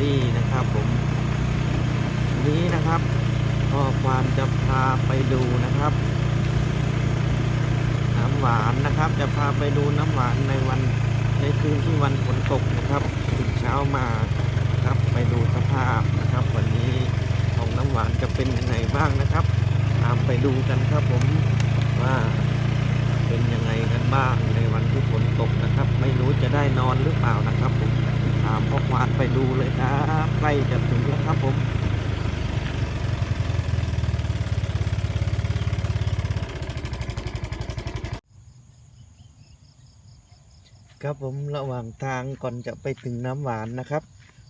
รี่นะครับผมวันนี้นะครับก็ความจะพาไปดูนะครับ น้ำหวานนะครับ จะพาไปดูน้ำหวานในวันในคืนที่วันฝนตกนะครับตื่นเช้ามาครับไปดูสภาพนะครับ วันนี้ของน้ำหวานจะเป็นยังไงบ้างนะครับ ตามไปดูกันครับผมว่าเป็นยังไงกันบ้างในวันที่ฝนตกนะครับ ไม่รู้จะได้นอนหรือเปล่านะครับผม ตามพ่อควานไปดูเลยครับใกล้จะถึงแล้วครับผมครับผมระหว่างทางก่อนจะไปถึงน้ำหวานนะครับ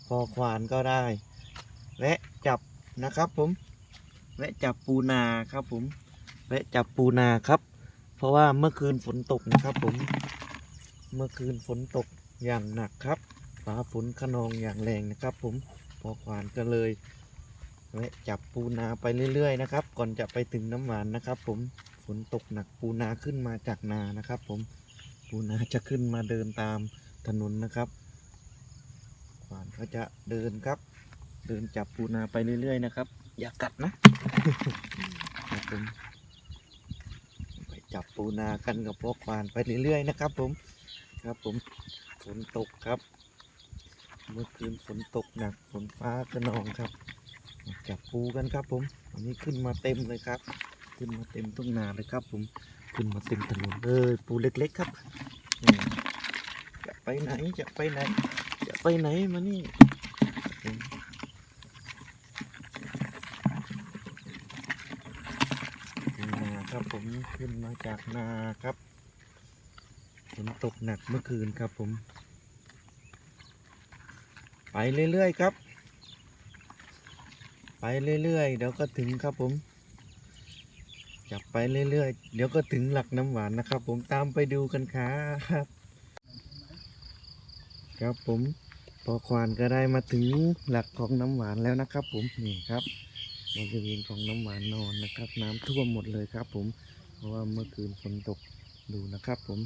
พอควานก็ได้แวะจับนะครับผมแวะจับปูนาครับผมแวะจับปูนาครับ เพราะว่าเมื่อคืนฝนตกนะครับผมเมื่อคืนฝนตกอย่างหนักครับ ฟ้าฝนขนองอย่างแรงนะครับ ผมพอควานก็เลยแวะจับปูนาไปเรื่อยๆนะครับ ก่อนจะไปถึงน้ำหวานนะครับ ผมฝนตกหนักปูนาขึ้นมาจากนานะครับ ผมปูนาจะขึ้นมาเดินตามถนนนะครับขวานเขาจะเดินครับ เดินจับปูนาไปเรื่อยๆนะครับ อย่ากัดนะครับผมไปจับปูนากันกับพวกควานไปเรื่อยๆนะครับ ผมครับผมฝนตกครับ เมื่อคืนฝนตกหนักฝนฟ้าขนองครับ จับปูกันครับผมอันนี้ขึ้นมาเต็มเลยครับ ขึ้นมาเต็มทุ่งนาเลยครับ ผมขึ้นมาเต็มถนนเลยปูเล็กๆครับจะไปไหนจะไปไหน จะไปไหนมานี่อืมขึ้นมาครับผมขึ้นมาจากนาครับฝนตกหนักเมื่อคืนครับผม ไปเรื่อยๆครับ ไปเรื่อยๆเดี๋ยวก็ถึงครับผมจับไปเรื่อยๆ เดี๋ยวก็ถึงหลักน้ำหวานนะครับ ผมตามไปดูกันครับครับผมพอควานก็ได้มาถึงหลักของน้ำหวานแล้วนะครับ ผมนี่ครับบริเวณของน้ำหวานนอนนะครับ น้ำท่วมหมดเลยครับ ผมเพราะว่าเมื่อคืนฝนตกดูนะครับ ผม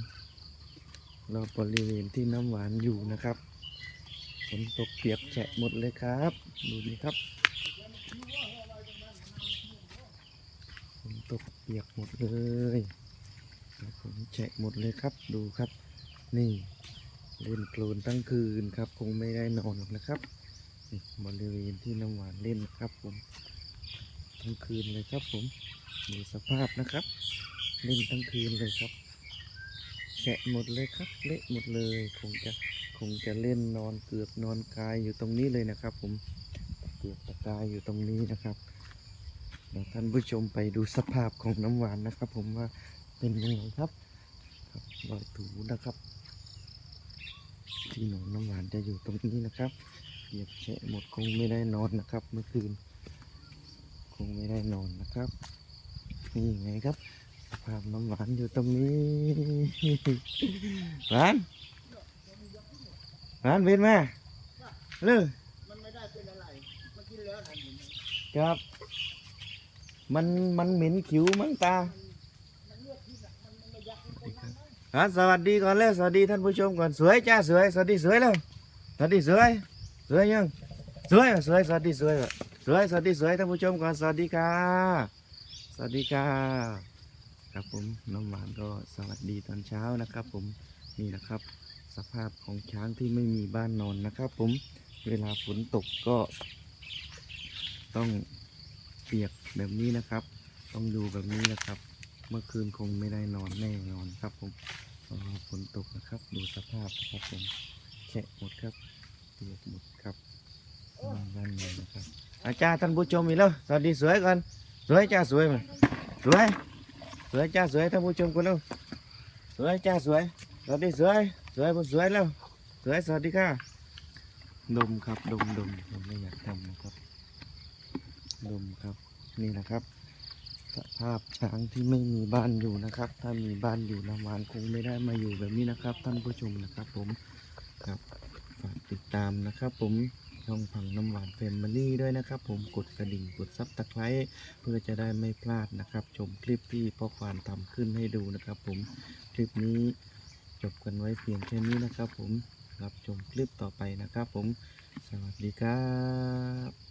รอบบริเวณที่น้ำหวานอยู่นะครับ นตกเปียกแฉะหมดเลยครับ ดูนี่ครับฝนตกเปียกหมดเลยครับผมแฉะหมดเลยครับดูครับ นี่ เล่นโคลนทั้งคืนครับ คงไม่ได้นอนหรอกนะครับนี่บริเวณที่น้ำหวานเล่นนะครับผม ทั้งคืนเลยครับผมดูสภาพนะครับ เล่นทั้งคืนเลยครับ แฉะหมดเลยครับ เละหมดเลยคงจะคงจะเล่นนอนเกือบนอนกายอยู่ตรงนี้เลยนะครับ ผมเกือบตะกายอยู่ตรงนี้นะครับเดี๋ยวท่านผู้ชมไปดูสภาพของน้ำหวานนะครับ ผมว่าเป็นยังไงครับครับรอยถูนะครับ ที่หนอนน้ำหวานจะอยู่ตรงนี้นะครับเหยียบแฉะหมดคงไม่ได้นอนนะครับ เมื่อคืน คงไม่ได้นอนนะครับนี่ไงครับ ภาพน้ำหวานอยู่ตรงนี้หวานหวานเวียนมาเลือมันไม่ได้เป็นอะไรมันกินแล้วทันครับ มันมันเหม็นขิวมั้งตามันเลือกที่น่ะมันมันไม่ยักษ์คนนั้นนะครับสวัสดีก่อนเลยสวัสดีท่านผู้ชมก่อนสวยจ้าสวยสวัสดีสวยเลยสวัสดีสวยสวยยังสวยสวยสวัสดีสวยสวยสวัสดีสวยท่านผู้ชมก่อนสวัสดีค่ะสวัสดีค่ะ ครับผมน้องหวานก็สวัสดีตอนเช้านะครับ ผมนี่นะครับ สภาพของช้างที่ไม่มีบ้านนอนนะครับ ผมเวลาฝนตกก็ ต้องเปียกแบบนี้นะครับ ต้องดูแบบนี้นะครับ เมื่อคืนคงไม่ได้นอนแน่นอนครับ ผมฝนตกนะครับ ดูสภาพนะครับผมแฉะหมดครับเปียกหมดครับนั่นเลยนะครับอาจารย์ท่านผู้ชมอีกแล้วสวัสดีสวยก่อนสวยจ้าสวยมสวย สวยจ้าสวยท่านผู้ชมกันแล้วสวยจ้าสวยสวัสดีสวยสวยผมสวยแล้วสวยสวัสดีค่ะดมครับดมดมผมไม่อยากทำนะครับดมครับนี่นะครับสภาพช้างที่ไม่มีบ้านอยู่นะครับ ถ้ามีบ้านอยู่น้ำหวานคงไม่ได้มาอยู่แบบนี้นะครับ ท่านผู้ชมนะครับ ผมครับฝากติดตามนะครับ ผม ช่องพังน้ำหวานเฟมิลี่ด้วยนะครับ ผมกดกระดิ่งกดซับตะไคร้เพื่อจะได้ไม่พลาดนะครับ ชมคลิปที่พ่อควานทำขึ้นให้ดูนะครับ ผมคลิปนี้จบกันไว้เพียงแค่นี้นะครับ ผมรับชมคลิปต่อไปนะครับ ผมสวัสดีครับ